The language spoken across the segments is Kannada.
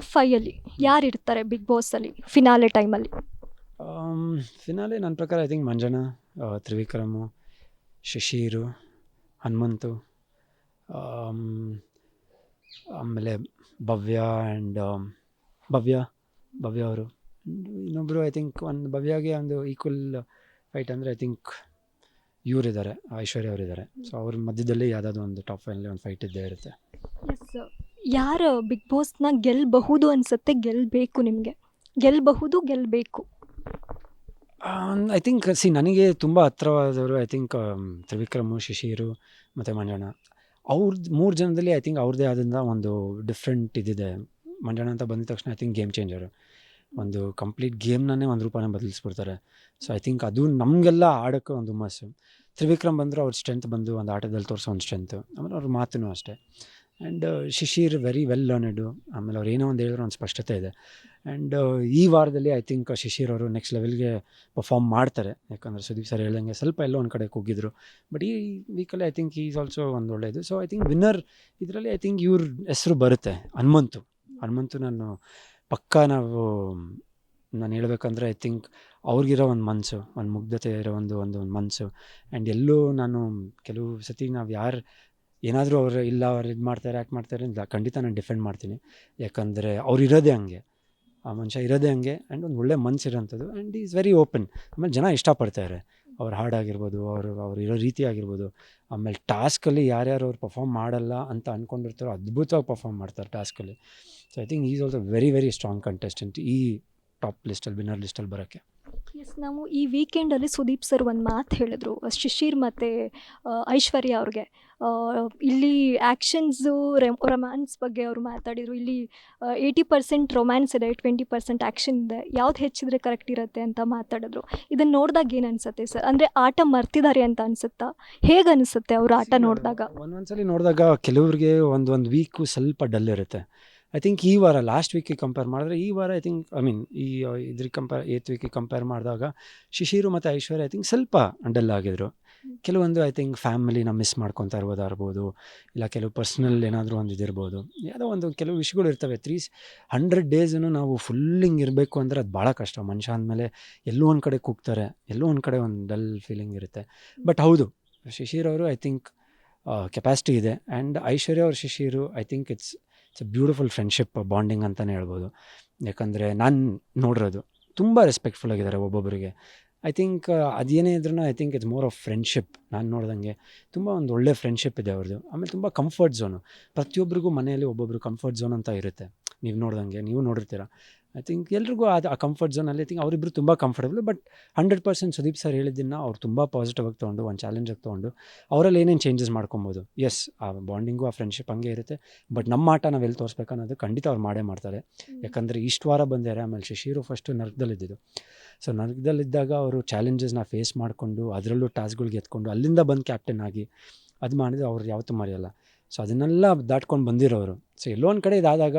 ಟಾಪ್ ಫೈಯಲ್ಲಿ ಯಾರು ಇರ್ತಾರೆ ಬಿಗ್ ಬಾಸಲ್ಲಿ ಫಿನಾಲೆ ಟೈಮಲ್ಲಿ ಫಿನಾಲೆ ನನ್ನ ಪ್ರಕಾರ ಐ ಥಿಂಕ್ ಮಂಜನಾ ತ್ರಿವಿಕ್ರಮ್ ಶಶೀರು ಹನುಮಂತು ಆಮ್, ಆಮೇಲೆ ಭವ್ಯ ಆ್ಯಂಡ್ ಭವ್ಯ ಭವ್ಯ ಅವರು. ಇನ್ನೊಬ್ಬರು ಐ ಥಿಂಕ್ ಒಂದು ಭವ್ಯಗೆ ಒಂದು ಈಕ್ವಲ್ ಫೈಟ್ ಅಂದರೆ ಐ ಥಿಂಕ್ ಇವರಿದ್ದಾರೆ ಐಶ್ವರ್ಯ ಅವರಿದ್ದಾರೆ. ಸೊ ಅವ್ರ ಮಧ್ಯದಲ್ಲಿ ಯಾವುದಾದ್ರು ಒಂದು ಟಾಪ್ ಫೈನಲ್ಲಿ ಒಂದು ಫೈಟ್ ಇದ್ದೇ ಇರುತ್ತೆ. ಯಾರು ಬಿಗ್ ಬಾಸ್ನ ಗೆಲ್ಲಬಹುದು ಅನ್ಸುತ್ತೆ ಗೆಲ್ಲಬೇಕು ನಿಮಗೆ. ಗೆಲ್ಲಬಹುದು ಗೆಲ್ಲಬೇಕು ಐ ಥಿಂಕ್ ಸಿ ನನಗೆ ತುಂಬ ಹತ್ರವಾದವರು ಐ ಥಿಂಕ್ ತ್ರಿವಿಕ್ರಮು, ಶಿಶಿರು ಮತ್ತು ಮಂಜಣ್ಣ. ಅವ್ರದ್ದು ಮೂರು ಜನದಲ್ಲಿ ಐ ಥಿಂಕ್ ಅವ್ರದ್ದೇ ಆದಂಥ ಒಂದು ಡಿಫ್ರೆಂಟ್ ಇದಿದೆ. ಮಂಜಣ್ಣ ಅಂತ ಬಂದಿದ ತಕ್ಷಣ ಐ ಥಿಂಕ್ ಗೇಮ್ ಚೇಂಜರು ಒಂದು ಕಂಪ್ಲೀಟ್ ಗೇಮ್ನೇ ಒಂದು ರೂಪಾನೇ ಬದಲಿಸ್ಬಿಡ್ತಾರೆ. ಸೊ ಐ ಥಿಂಕ್ ಅದು ನಮಗೆಲ್ಲ ಆಡೋಕ್ಕೆ ಒಂದು ಹುಮ್ಮಸ್ಸು. ತ್ರಿವಿಕ್ರಮ್ ಬಂದರೂ ಅವ್ರ ಸ್ಟ್ರೆಂತ್ ಬಂದು ಒಂದು ಆಟದಲ್ಲಿ ತೋರಿಸೋ ಒಂದು ಸ್ಟ್ರೆಂತು ಆಮೇಲೆ ಅವ್ರ ಮಾತೂ ಅಷ್ಟೇ. And Shishir very well learned ಆಮೇಲೆ ಅವ್ರು ಏನೋ ಒಂದು ಹೇಳಿದ್ರು, ಒಂದು ಸ್ಪಷ್ಟತೆ ಇದೆ. ಆ್ಯಂಡ್ ಈ ವಾರದಲ್ಲಿ ಐ ಥಿಂಕ್ ಶಿಶಿರ್ ಅವರು ನೆಕ್ಸ್ಟ್ ಲೆವೆಲ್ಗೆ ಪರ್ಫಾರ್ಮ್ ಮಾಡ್ತಾರೆ. ಯಾಕಂದರೆ ಸುದೀಪ್ ಸರ್ ಹೇಳ್ದಂಗೆ ಸ್ವಲ್ಪ ಎಲ್ಲೋ ಒಂದು ಕಡೆ ಕುಗ್ಗಿದ್ರು ಬಟ್ ಈ ವೀಕಲ್ಲಿ ಐ ಥಿಂಕ್ ಈಸ್ ಆಲ್ಸೋ ಒಂದು ಒಳ್ಳೆಯದು ಸೊ ಐ ಥಿಂಕ್ ವಿನ್ನರ್ ಇದರಲ್ಲಿ ಐ ಥಿಂಕ್ ಇವ್ರ ಹೆಸರು ಬರುತ್ತೆ, ಹನುಮಂತು. ಹನುಮಂತು ನಾನು ಪಕ್ಕ ನಾವು, ನಾನು ಹೇಳ್ಬೇಕಂದ್ರೆ ಐ ಥಿಂಕ್ ಅವ್ರಿಗಿರೋ ಒಂದು ಮನಸ್ಸು ಒಂದು ಮುಗ್ಧತೆ ಇರೋ ಒಂದು ಒಂದು ಒಂದು ಮನಸ್ಸು ಆ್ಯಂಡ್ ಎಲ್ಲೂ ನಾನು ಕೆಲವು ಸತಿ ನಾವು ಯಾರು ಏನಾದರೂ ಅವರು ಇಲ್ಲ, ಅವ್ರು ಇದು ಮಾಡ್ತಾರೆ ಯಾಕೆ ಮಾಡ್ತಾರೆ ಅಂತ ಖಂಡಿತ ನಾನು ಡಿಫೆಂಡ್ ಮಾಡ್ತೀನಿ. ಯಾಕಂದರೆ ಅವ್ರು ಇರೋದೇ ಹಂಗೆ. ಆ ಮನುಷ್ಯ ಇರೋದೇ ಹಂಗೆ ಆ್ಯಂಡ್ ಒಂದು ಒಳ್ಳೆ ಮನ್ಸು ಇರೋಂಥದ್ದು ಆ್ಯಂಡ್ ಈಸ್ ವೆರಿ ಓಪನ್ ಆಮೇಲೆ ಜನ ಇಷ್ಟಪಡ್ತಾರೆ. ಅವ್ರ ಹಾಡಾಗಿರ್ಬೋದು, ಅವರು, ಅವ್ರು ಇರೋ ರೀತಿ ಆಗಿರ್ಬೋದು. ಆಮೇಲೆ ಟಾಸ್ಕಲ್ಲಿ ಯಾರ್ಯಾರು ಅವ್ರು ಪರ್ಫಾರ್ಮ್ ಮಾಡಲ್ಲ ಅಂತ ಅಂದ್ಕೊಂಡಿರ್ತಾರೋ ಅದ್ಭುತವಾಗಿ ಪರ್ಫಾರ್ಮ್ ಮಾಡ್ತಾರೆ ಟಾಸ್ಕಲ್ಲಿ so I think is also very very strong contestant ಈ ಟಾಪ್ ಲಿಸ್ಟಲ್ಲಿ ವಿನ್ನರ್ ಲಿಸ್ಟಲ್ಲಿ ಬರೋಕ್ಕೆ. ಎಸ್ ನಾವು ಈ ವೀಕೆಂಡಲ್ಲಿ ಸುದೀಪ್ ಸರ್ ಒಂದು ಮಾತು ಹೇಳಿದ್ರು. ಶಿಶಿರ್ ಮತ್ತು ಐಶ್ವರ್ಯ ಅವ್ರಿಗೆ. ಇಲ್ಲಿ ಆ್ಯಕ್ಷನ್ಸು ರೊಮ್ಯಾನ್ಸ್ ಬಗ್ಗೆ ಅವರು ಮಾತಾಡಿದರು. ಇಲ್ಲಿ ಏಯ್ಟಿ ಪರ್ಸೆಂಟ್ ರೊಮ್ಯಾನ್ಸ್ ಇದೆ ಟ್ವೆಂಟಿ ಪರ್ಸೆಂಟ್ ಆ್ಯಕ್ಷನ್ ಇದೆ. ಯಾವ್ದು ಹೆಚ್ಚಿದ್ರೆ ಕರೆಕ್ಟ್ ಇರುತ್ತೆ ಅಂತ ಮಾತಾಡಿದ್ರು. ಇದನ್ನು ನೋಡಿದಾಗ ಏನು ಅನಿಸುತ್ತೆ ಸರ್ ಅಂದರೆ ಆಟ ಮರ್ತಿದ್ದಾರೆ ಅಂತ ಅನಿಸುತ್ತಾ? ಹೇಗೆ ಅನಿಸುತ್ತೆ ಅವರು ಆಟ ನೋಡಿದಾಗ? ಒಂದೊಂದ್ಸಲಿ ನೋಡಿದಾಗ ಕೆಲವ್ರಿಗೆ ಒಂದೊಂದು ಒಂದು ವೀಕು ಸ್ವಲ್ಪ ಡಲ್ ಇರುತ್ತೆ. ಐ ಥಿಂಕ್ ಈ ವಾರ ಲಾಸ್ಟ್ ವೀಕಿಗೆ ಕಂಪೇರ್ ಮಾಡಿದ್ರೆ ಈ ವಾರ ಐ ಥಿಂಕ್ ಐ ಮೀನ್ ಈ ಇದ್ರಿಗೆ ಕಂಪೇರ್ ಏತ್ ವೀಕಿಗೆ ಕಂಪೇರ್ ಮಾಡಿದಾಗ ಶಿಶಿರು ಮತ್ತು ಐಶ್ವರ್ಯ ಐ ಥಿಂಕ್ ಸ್ವಲ್ಪ ಡಲ್ ಆಗಿದ್ರು. ಕೆಲವೊಂದು ಐ ಥಿಂಕ್ ಫ್ಯಾಮಿಲಿನ ಮಿಸ್ ಮಾಡ್ಕೊತಾ ಇರ್ಬೋದಾಗಿರ್ಬೋದು ಇಲ್ಲ ಕೆಲವು ಪರ್ಸ್ನಲ್ ಏನಾದರೂ ಒಂದು ಇದಿರ್ಬೋದು. ಯಾವುದೋ ಒಂದು ಕೆಲವು ವಿಷಯಗಳು ಇರ್ತವೆ ತ್ರೀ ಹಂಡ್ರೆಡ್ ಡೇಸನ್ನು ನಾವು ಫುಲ್ಲಿಂಗ್ ಇರಬೇಕು ಅಂದರೆ ಅದು ಭಾಳ ಕಷ್ಟ. ಮನುಷ್ಯ ಅಂದಮೇಲೆ ಎಲ್ಲೋ ಒಂದು ಕಡೆ ಕೂಗ್ತಾರೆ ಎಲ್ಲೋ ಒಂದು ಕಡೆ ಒಂದು ಡಲ್ ಫೀಲಿಂಗ್ ಇರುತ್ತೆ. ಬಟ್ ಹೌದು ಶಿಶಿರ್ ಅವರು ಐ ಥಿಂಕ್ ಕೆಪಾಸಿಟಿ ಇದೆ. ಆ್ಯಂಡ್ ಐಶ್ವರ್ಯ ಅವ್ರ Shishir I think it's it's a beautiful friendship bonding ಅಂತಲೇ ಹೇಳ್ಬೋದು. ಯಾಕಂದರೆ ನಾನು ನೋಡಿರೋದು. ತುಂಬ ರೆಸ್ಪೆಕ್ಟ್ಫುಲ್ ಆಗಿದ್ದಾರೆ ಒಬ್ಬೊಬ್ಬರಿಗೆ ಐ ಥಿಂಕ್ ಅದೇನೇ ಇದ್ರೂ I think it's more of friendship ನಾನು ನೋಡ್ದಂಗೆ ತುಂಬ ಒಂದು ಒಳ್ಳೆ ಫ್ರೆಂಡ್ಶಿಪ್ ಇದೆ ಅವ್ರದ್ದು ಆಮೇಲೆ ತುಂಬ ಕಂಫರ್ಟ್ ಝೋನು ಪ್ರತಿಯೊಬ್ಬರಿಗೂ ಮನೆಯಲ್ಲಿ ಒಬ್ಬೊಬ್ಬರು ಕಂಫರ್ಟ್ ಝೋನ್ ಅಂತ ಇರುತ್ತೆ. ನೀವು ನೋಡ್ದಂಗೆ, ನೀವು ನೋಡಿರ್ತೀರ. ಐ ಥಿಂಕ್ ಎಲ್ರಿಗೂ ಅದು ಆ ಕಂಫರ್ಟ್ ಝೋನಲ್ಲಿ ಐ ಥಿಂಕ್ ಅವರಿಬ್ಬರು ತುಂಬ comfortable but hundred percent Sudeep sir ಹೇಳಿದ್ದನ್ನು ಅವ್ರು ತುಂಬ ಪಾಸಿಟಿವ್ ಆಗಿ ತೊಗೊಂಡು ಒಂದು ಚಾಲೆಂಜಾಗಿ ತೊಗೊಂಡು ಅವರಲ್ಲಿ ಏನೇನು ಚೇಂಜಸ್ ಮಾಡ್ಕೊಬೋದು. ಎಸ್ ಆ ಬಾಂಡಿಂಗು ಆ ಫ್ರೆಂಡ್ಶಿಪ್ ಹಂಗೆ ಇರುತ್ತೆ ಬಟ್ ನಮ್ಮ ಆಟ ನಾವು ಎಲ್ಲಿ ತೋರಿಸ್ಬೇಕು ಅನ್ನೋದು ಖಂಡಿತ ಅವ್ರು ಮಾಡೇ ಮಾಡ್ತಾರೆ. ಯಾಕಂದರೆ ಇಷ್ಟು ವಾರ ಬಂದಿದ್ದಾರೆ ಆಮೇಲೆ ಶಶಿರು ಫಸ್ಟು ನರ್ಕದಲ್ಲಿದ್ದಿದ್ದು. ಸೊ ನರ್ಕದಲ್ಲಿದ್ದಾಗ ಅವರು ಚಾಲೆಂಜಸ್ನ ಫೇಸ್ ಮಾಡಿಕೊಂಡು ಅದರಲ್ಲೂ ಟಾಸ್ಕ್ಗಳಿಗೆ ಎತ್ಕೊಂಡು ಅಲ್ಲಿಂದ ಬಂದು ಕ್ಯಾಪ್ಟನ್ ಆಗಿ ಅದು ಮಾಡಿದ್ರೆ ಅವ್ರು ಯಾವತ್ತೂ ಮರೆಯಲ್ಲ. ಸೊ ಅದನ್ನೆಲ್ಲ ದಾಟ್ಕೊಂಡು ಬಂದಿರೋರು. ಸೊ ಎಲ್ಲೋ ಒಂದು ಕಡೆ ಇದಾದಾಗ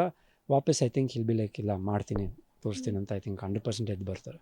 ವಾಪಸ್ ಐ ಥಿಂಕ್ ಇಲ್ಲಿ ಬಿ ಲೈಕ್ ಇಲ್ಲ, ಮಾಡ್ತೀನಿ, ತೋರಿಸ್ತೀನಿ ಅಂತ ಐ ಥಿಂಕ್ ಹಂಡ್ರೆಡ್ ಪರ್ಸೆಂಟ್ ಎದ್ದು ಬರ್ತಾರೆ.